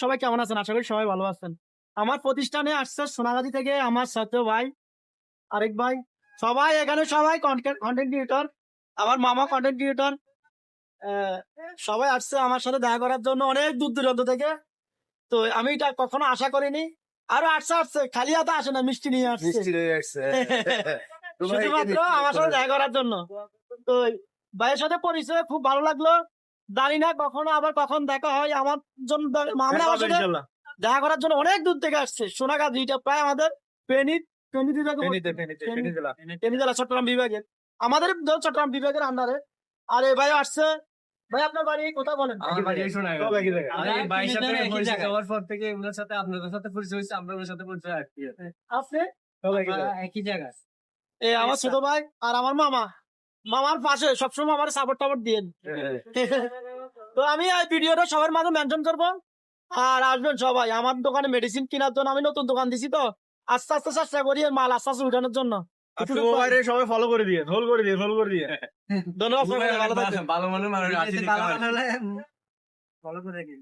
সবাই কেমন আছেন? আশা করি সবাই ভালো আছেন। আমার প্রতিষ্ঠানে আসছে সোনাগাজী থেকে আমার সাথে ভাই আরেক ভাই। সবাই এখানে সবাই কন্টেন্ট ক্রিয়েটর আমার মামা কন্টেন্ট ক্রিয়েটর সবাই আসছে আমার সাথে দেখা করার জন্য অনেক দূর দূরান্ত থেকে। তো আমি এটা কখনো আশা করিনি। আরও আসছে আসছে। খালি হাতে আসে না মিষ্টি নিয়ে আসছে। শুধুমাত্র আমার সাথে দেখা করার জন্য। তো ভাইয়ের সাথে পরিচয় খুব ভালো লাগল। জানি না কখনো আবার কখন দেখা হয়। আমার জন্য আমরা আমার সাথে দেখা করার জন্য অনেক দূর থেকে আসছে। সোনাগাছি এটা প্রায় আমাদের জেলা জেলা। চট্টগ্রাম বিভাগের। আমাদের ধর চট্টগ্রাম বিভাগের আন্ডারে আর এই ভাই আসছে। ভাই আপনার বাড়ি কোথায় বলেন? পর থেকে ওনার সাথে আপনাদের সাথে পরিচয় হয়েছে আমরা ওনার সাথে পরিচয় আপনি? একই জায়গা এই আমার ছোট ভাই আর আমার মামা। মামার পাশে সবসময় আমার সাপোর্ট টাপোর্ট দিয়ে তো আমি এই ভিডিওটা সবার মাঝে মেনশন করব। আর আসবেন সবাই আমার দোকানে মেডিসিন কেনার জন্য আমি নতুন দোকান দিছি তো। আস্তে আস্তে চেষ্টা করি মাল আস্তে আস্তে উঠানোর জন্য। সবাই ফলো করে দিয়ে হোল করে দিয়ে হোল করে দিয়ে। ধন্যবাদ ভালো মনে মানুষ ফলো করে দিন